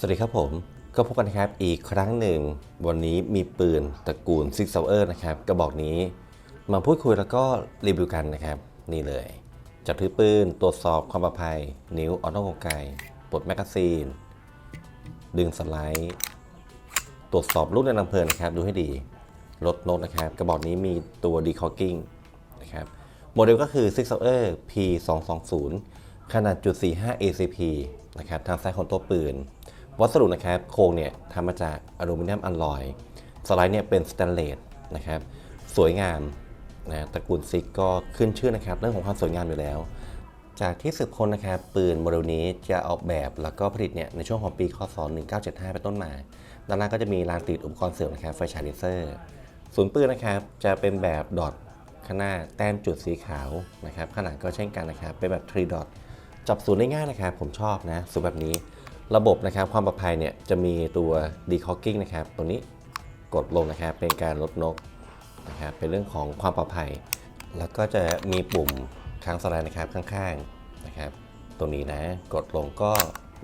สวัสดีครับผม ก็พบกันนะครับอีกครั้งหนึ่ง วันนี้มีปืนตระกูล Six Sauer นะครับกระบอกนี้ มาพูดคุยแล้วก็รีวิวกันนะครับ นี่เลย จับถือปืน ตรวจสอบความปลอดภัย นิ้วออโต้กลไกปลดแมกกาซีน ดึงสไลด์ ตรวจสอบลูกในลำเพลินนะครับ ดูให้ดีลดน้ตนะครับ กระบอกนี้มีตัว decocking นะครับโมเดลก็คือ Six Sauer P220 ขนาดจุด45 ACP นะครับ ทางซ้ายของตัวปืน วัสดุนะครับโครงเนี่ยทำมาจากอลูมิเนียมอลลอยสไลด์เนี่ยเป็นสแตนเลสนะครับสวยงามนะตระกูลซิกก็ขึ้นชื่อนะครับ เรื่องของความสวยงามอยู่แล้ว จากที่สืบค้นนะครับปืนโมเดลนี้จะออกแบบแล้วก็ผลิตเนี่ยในช่วงของปีคศ 1975 เป็นต้นมา ด้านล่างก็จะมีลานติดอุปกรณ์เสริมนะครับไฟฉายเลเซอร์ศูนย์ปืนนะครับจะเป็นแบบดอทข้างหน้าแต้มจุดสีขาวนะครับขนาดก็เช่นกันนะครับเป็นแบบ3ดอทจับศูนย์ได้ง่ายนะครับ ผมชอบนะสูนย์แบบนี้ ระบบนะครับความปลอดภัยเนี่ยจะมีตัว decocking นะครับตรงนี้กดลงนะครับเป็นการลดนกนะครับเป็นเรื่องของความปลอดภัย แล้วก็จะมีปุ่มค้างสไลด์นะครับข้างๆนะครับตรงนี้นะกดลงก็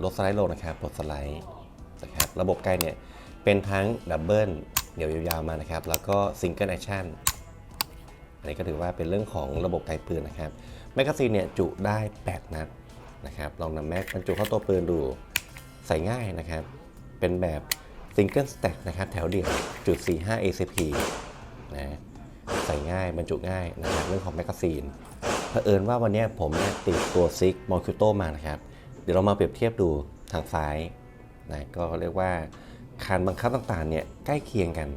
ลดสไลด์ลงนะครับปลดสไลด์นะครับระบบไกลเนี่ยเป็นทั้งดับเบิลเดี๋ยวยาวๆมานะครับแล้วก็ซิงเกิลแอคชั่นอันนี้ก็ถือว่าเป็นเรื่องของระบบไกลปืนนะครับแมกกาซีนเนี่ยจุได้ 8 นัดนะครับลองนำแม็กบรรจุเข้าตัวปืนดู ใส่ง่ายนะครับ เป็นแบบซิงเกิลสแต็กนะครับ แถวเดียวจุด45 ACP นะใส่ง่ายบรรจุง่ายนะครับเรื่องของแมกกาซีนเผอิญว่าวันนี้ผมเนี่ยติดตัวซิกมอลคิวโตมานะครับ เดี๋ยวเรามาเปรียบเทียบดูทางซ้ายนะก็เรียกว่าการบังคับต่างๆเนี่ยใกล้เคียงกัน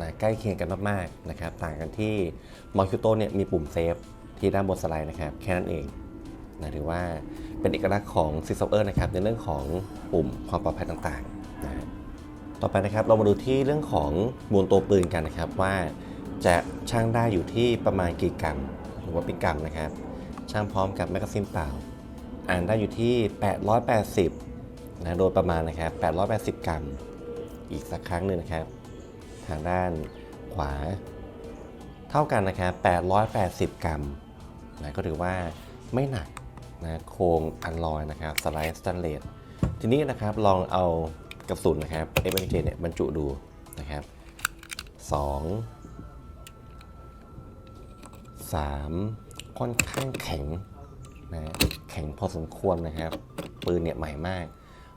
นะใกล้เคียงกันมากๆนะครับ ต่างกันที่มอลคิวโตเนี่ยมีปุ่มเซฟที่ด้านบนสไลด์นะครับ แค่นั้นเองนะถือว่า เป็นเอกลักษณ์ของ s i s o e r นะครับในเรื่องของปุ่มความปลอดภัยต่างๆนะต่อไปนะครับเรามาดูที่เรื่องของมวลตัวปืนกันนะครับว่าจะช่างได้อยู่ที่ประมาณกี่กรัมหรือว่าป็นกรัมนะครับ ช่างพร้อมกับแมกกาซีนเปล่า อ่านได้อยู่ที่ 880นะโดยประมาณนะครับ 880 กรัม อีกสักครั้งหนึ่งนะครับ ทางด้านขวา เท่ากันนะครับ 880 กรัมนะก็ถือว่าไม่หนัก นะโครงอันลอยนะครับสไลด์สแตนเลสทีนี้นะครับลองเอากระสุนนะครับ f m j เนี่ยบรรจุดูนะครับ2 3 ค่อนข้างแข็งนะแข็งพอสมควรนะครับ ปืนเนี่ยใหม่มาก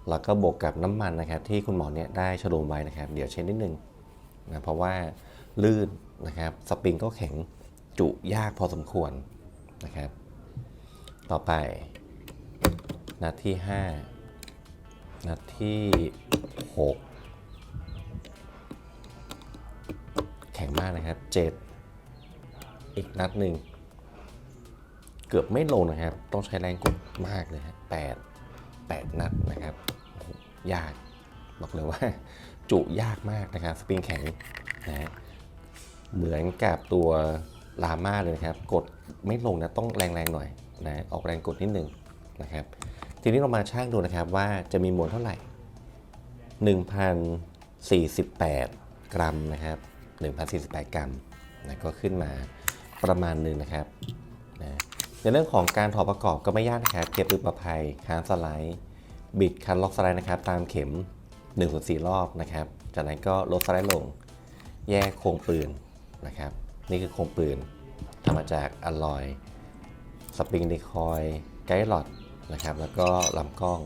แล้วก็บวกกับน้ำมันนะครับ ที่คุณหมอเนี่ยได้ฉลมไว้นะครับ เดี๋ยวเช็ดนิดนึงนะเพราะว่าลื่นนะครับ สปริงก็แข็งจุยากพอสมควรนะครับ ต่อไป นัดที่ 5 นัดที่ 6 แข็งมากนะครับ 7 อีกนัดหนึ่ง เกือบไม่ลงนะครับ ต้องใช้แรงกดมากเลยฮะ8 8นัดนะครับ ยาก บอกเลยว่า จุยากมากนะครับ สปริงแข็งนะฮะเหมือนกับตัวลาม่าเลยครับ กดไม่ลงนะ ต้องแรงๆหน่อย นะออกแรงกดนิดหนึ่งนะครับ ทีนี้เรามาช่างดูนะครับว่าจะมีมวลเท่าไหร่ 1,048 กรัมนะครับ1,048 กรัมนะก็ขึ้นมาประมาณหนึ่งนะครับนะในเรื่องของการถอดประกอบก็ไม่ยากนะครับเก็บอึประภัยคางสไลด์บิดคันล็อกสไลด์นะครับ ตามเข็ม1ส่วน4รอบนะครับ จากนั้นก็ลดสไลด์ลง แยกโครงปืนนะครับ นี่คือโครงปืนทำมาจากอลลอย สปริงดีคอยไกด์หลอดนะครับแล้วก็ลำกล้อง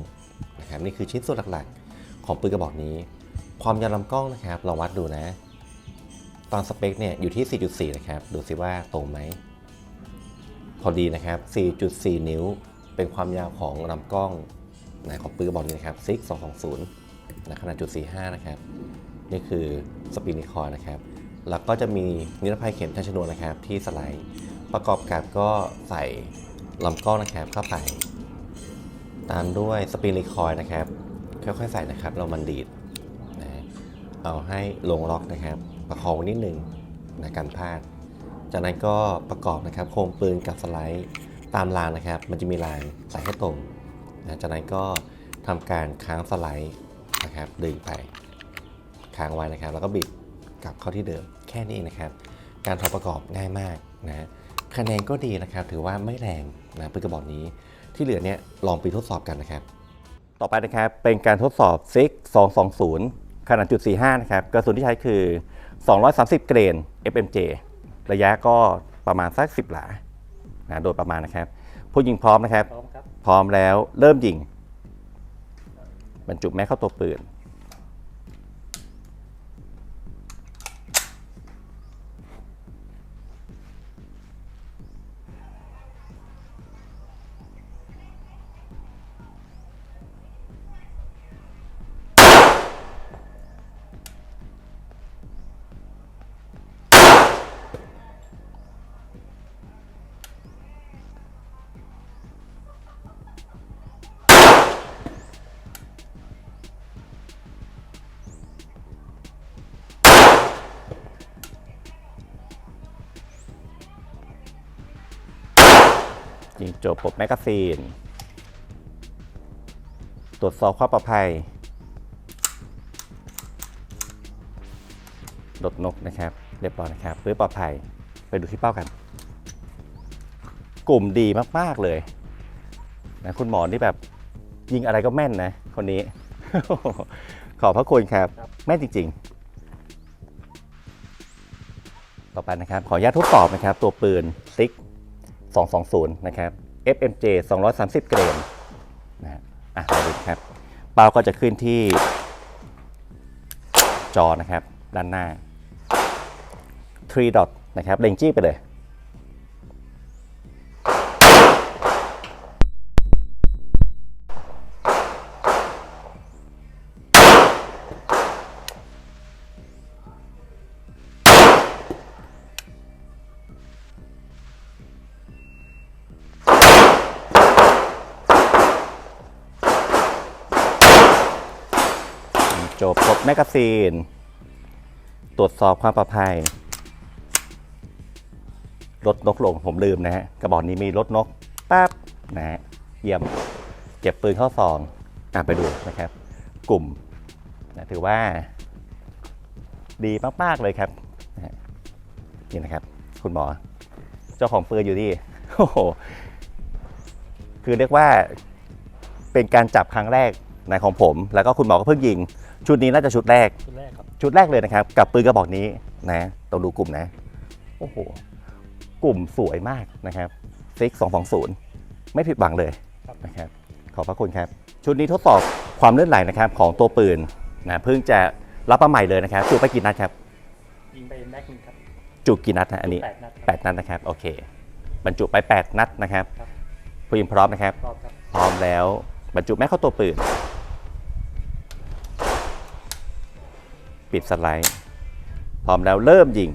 นะครับนี่คือชิ้นส่วนหลักๆ ของปืนกระบอกนี้ ความยาวลำกล้องนะครับลองวัดดูนะ ตอนสเปคเนี่ยอยู่ที่ 4.4 นะครับดูสิว่าตรงไหมพอดีนะครับ 4.4 นิ้ว เป็นความยาวของลำกล้องนะของปืนกระบอกนี้นะครับซิก220นะขนาดจุด45 นะครับ นี่คือสปริงดีคอยนะครับ แล้วก็จะมีนิรภัยเข็มทันชนวนนะครับที่สไลด์ ประกอบกับก็ใส่ลำกล้องนะครับเข้าไป ตามด้วยสปริงรีคอยล์นะครับ ค่อยๆใส่นะครับ เรามันดีดนะเอาให้ลงล็อกนะครับ ประคองนิดหนึ่งนะกันพลาด จากนั้นก็ประกอบนะครับ โครงปืนกับสไลด์ตามรางนะครับ มันจะมีรางใส่ให้ตรงนะจากนั้นก็ทำการค้างสไลด์นะครับ ดึงไปค้างไว้นะครับ แล้วก็บิดกลับเข้าที่เดิมแค่นี้นะครับ การถอดประกอบง่ายมากนะ คะแนนก็ดีนะครับ ถือว่าไม่แรงนะปืนกระบอกนี้ ที่เหลือเนี่ยลองไปทดสอบกันนะครับ ต่อไปนะครับเป็นการทดสอบ SIG 220 ขนาดจุด45นะครับกระสุนที่ใช้คือ 230 เกรน FMJ ระยะก็ประมาณสัก 10 หลานะโดยประมาณนะครับ ผู้ยิงพร้อมนะครับ พร้อมครับพร้อมแล้วเริ่มยิง บรรจุแม็กเข้าตัวปืน จบปลดแมกกาซีน ตรวจสอบความปลอดภัยหลดนกนะครับเรียบร้อยนะครับปื้อปลอดภัยไปดูที่เป้ากัน กลุ่มดีมาก ๆ เลยนะคุณหมอนี่แบบยิงอะไรก็แม่นนะคนนี้ ขอบพระคุณครับ แม่นจริง ๆ ต่อไปนะครับ ขออนุญาตทดสอบนะครับ ตัวปืนซิก220 นะครับ FMJ 230 เกรนนะฮะอะมาดูครับ เป้าก็จะขึ้นที่จอนะครับ ด้านหน้า3 dot นะครับ เล็งจี้ไปเลย จบครบแมกกาซีน ตรวจสอบความปลอดภัยรถนกลงผมลืมนะฮะ กระบอกนี้มีรถนกปั๊บนะฮะ เยี่ยม เก็บปืนเข้าซองอะไปดูนะครับ กลุ่มนะถือว่า ดีมาก ๆ เลยครับนี่นะครับ คุณหมอ เจ้าของปืนอยู่ที่โอ้โหคือเรียกว่าเป็นการจับครั้งแรกนะของผม แล้วก็คุณหมอก็เพิ่งยิง ชุดนี้น่าจะชุดแรก ชุดแรกครับ ชุดแรกเลยนะครับ กับปืนกระบอกนี้นะต้องดูกลุ่มนะ โอ้โห กลุ่มสวยมากนะครับซิก220ไม่ผิดหวังเลยครับนะครับ ขอบพระคุณครับ ชุดนี้ทดสอบความลื่นไหลนะครับของตัวปืนนะเพิ่งจะรับมาใหม่เลยนะครับจุไปกี่นัดครับ ยิงไปแม็กหนึงครับ จุกี่นัดนะอันนี้แปดนัดครับแปดนัดนะครับ โอเค บรรจุไป8นัดนะครับครับผู้ยิงพร้อมนะครับรอบครับ พร้อมแล้วบรรจุแม็กเข้าตัวปืน ปิดสไลด์ พร้อมแล้วเริ่มยิง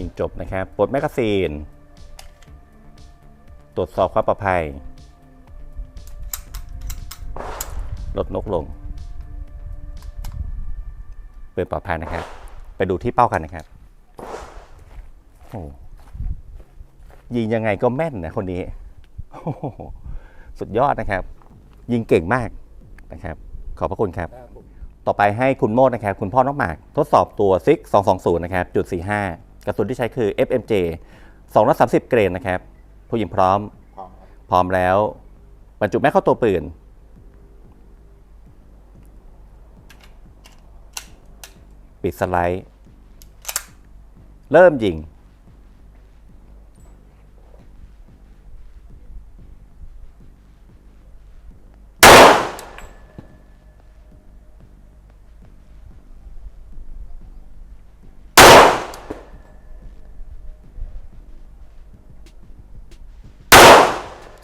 ยิงจบนะครับ ปลดแมกกาซีน ตรวจสอบความปลอดภัย ลดนกลง เปิดปลอดภัยนะครับ ไปดูที่เป้ากันนะครับ โอ้ยิงยังไงก็แม่นนะคนนี้โอ้โหสุดยอดนะครับ ยิงเก่งมากนะครับ ขอบพระคุณครับครับผมต่อไปให้คุณโมดนะครับ คุณพ่อน้องหมาก ทดสอบตัวซิก220 นะครับ จุด 45 กระสุนที่ใช้คือ FMJ 230 เกรนนะครับ ผู้ยิงพร้อม พร้อมครับพร้อมแล้ว บรรจุแม็กเข้าตัวปืน ปิดสไลด์ เริ่มยิง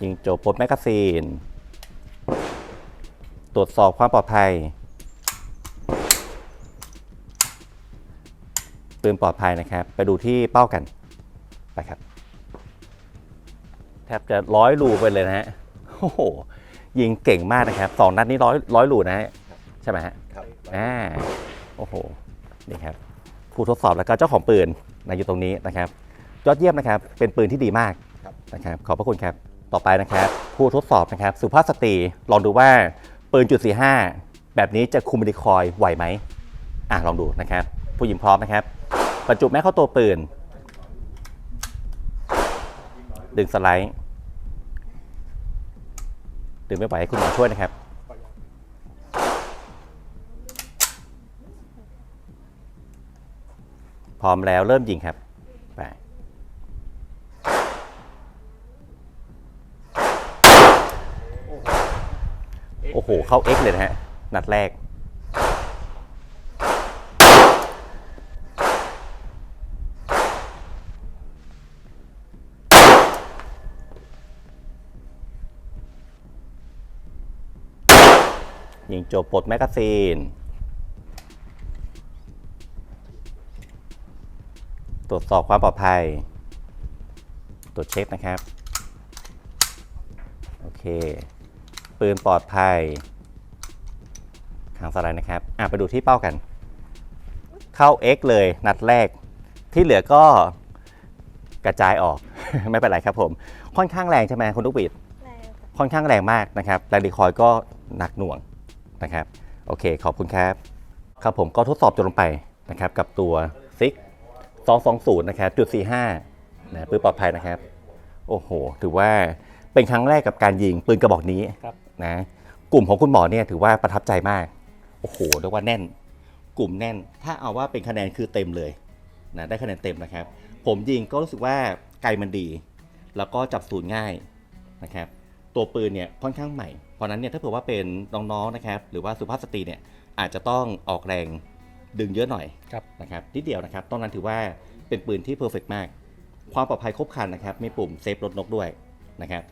ยิงโจบปลดแมกกาซีน ตรวจสอบความปลอดภัย ปืนปลอดภัยนะครับ ไปดูที่เป้ากัน ไปครับ แทบจะร้อยรูไปเลยนะฮะ โอ้โห ยิงเก่งมากนะครับ สองนัดนี้ร้อยร้อยรูนะฮะ ใช่ไหมฮะครับอ่าโอ้โห นี่ครับ ผู้ทดสอบแล้วก็เจ้าของปืนนะอยู่ตรงนี้นะครับ ยอดเยี่ยมนะครับ เป็นปืนที่ดีมากครับนะครับ ขอบพระคุณครับ ต่อไปนะครับผู้ทดสอบนะครับสุภาพสตรีลองดูว่าปืนจุด45แบบนี้จะคุมดีคอยไหวไหมอะลองดูนะครับ ผู้หญิงพร้อมนะครับบรรจุแม่เข้าตัวปืน ดึงสไลด์ ดึงไม่ไหวให้คุณหมอช่วยนะครับ พร้อมแล้วเริ่มยิงครับ ไป โห เข้า X เลยนะฮะ นัดแรก ยิงจบปลดแมกกาซีน ตรวจสอบความปลอดภัย ตรวจเช็คนะครับ โอเค ปืนปลอดภัยทางสไลด์นะครับอะไปดูที่เป้ากัน เข้า X เลยนัดแรก ที่เหลือก็กระจายออก ไม่เป็นไรครับผม ค่อนข้างแรงใช่ไหมคุณลูกบิดแรงค่ะค่อนข้างแรงมากนะครับแรงดีคอยก็หนักหน่วงนะครับ โอเค ขอบคุณครับ ครับผมก็ทดสอบจนลงไปนะครับ กับตัวซิก220 นะครับจุด45นะปืนปลอดภัยนะครับ โอ้โห ถือว่าเป็นครั้งแรกกับการยิงปืนกระบอกนี้ครับ นะกลุ่มของคุณหมอเนี่ยถือว่าประทับใจมาก โอ้โหเรียกว่าแน่น กลุ่มแน่น ถ้าเอาว่าเป็นคะแนนคือเต็มเลยนะได้คะแนนเต็มนะครับ ผมยิงก็รู้สึกว่าไกลมันดี แล้วก็จับศูนย์ง่ายนะครับ ตัวปืนเนี่ยค่อนข้างใหม่ เพราะฉะนั้นเนี่ยถ้าเผื่อว่าเป็นน้องๆนะครับ หรือว่าสุภาพสตรีเนี่ยอาจจะต้องออกแรงดึงเยอะหน่อยครับนะครับนิดเดียวนะครับตอนนั้นถือว่าเป็นปืนที่เพอร์เฟกมาก ความปลอดภัยครบครันนะครับ มีปุ่มเซฟรถนกด้วยนะครับ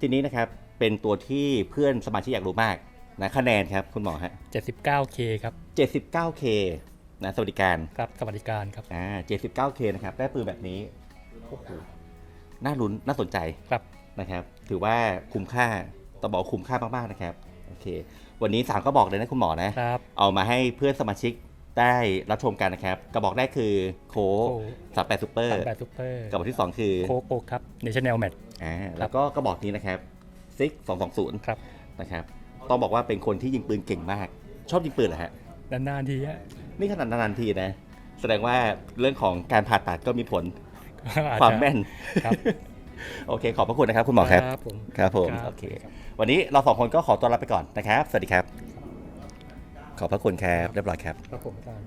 ทีนี้นะครับ เป็นตัวที่เพื่อนสมาชิกอยากรู้มากนะคะแนนครับคุณหมอฮะ 79K ครับ 79K นะสวัสดิการครับสวัสดิการครับอ่า 79K นะครับ ได้ปืนแบบนี้โอ้โหน่าลุ้นน่าสนใจครับนะครับ ถือว่าคุ้มค่าต้องบอกว่าคุ้มค่ามากๆนะครับโอเค วันนี้สามก็บอกเลยนะคุณหมอนะครับ เอามาให้เพื่อนสมาชิกได้รับชมกันนะครับ กระบอกแรกคือโคโคสามแปดซูเปอร์สามแปดซูเปอร์กระบอกที่สองคือโคโกครับ National Match อ่าแล้วก็กระบอกนี้นะครับ ซิกสองสองศูนย์ครับนะครับต้องบอกว่าเป็นคนที่ยิงปืนเก่งมาก ชอบยิงปืนเหรอฮะนานๆทีฮะนี่ขนาดนานๆทีนะ แสดงว่าเรื่องของการผ่าตัดก็มีผลอาจจะความแม่นครับโอเค ขอบพระคุณนะครับ คุณหมอครับ ครับผมครับผมครับโอเค วันนี้เราสองคนก็ขอตัวลาไปก่อนนะครับ สวัสดีครับ ขอบพระคุณครับ เรียบร้อยครับ ครับผมอาจารย์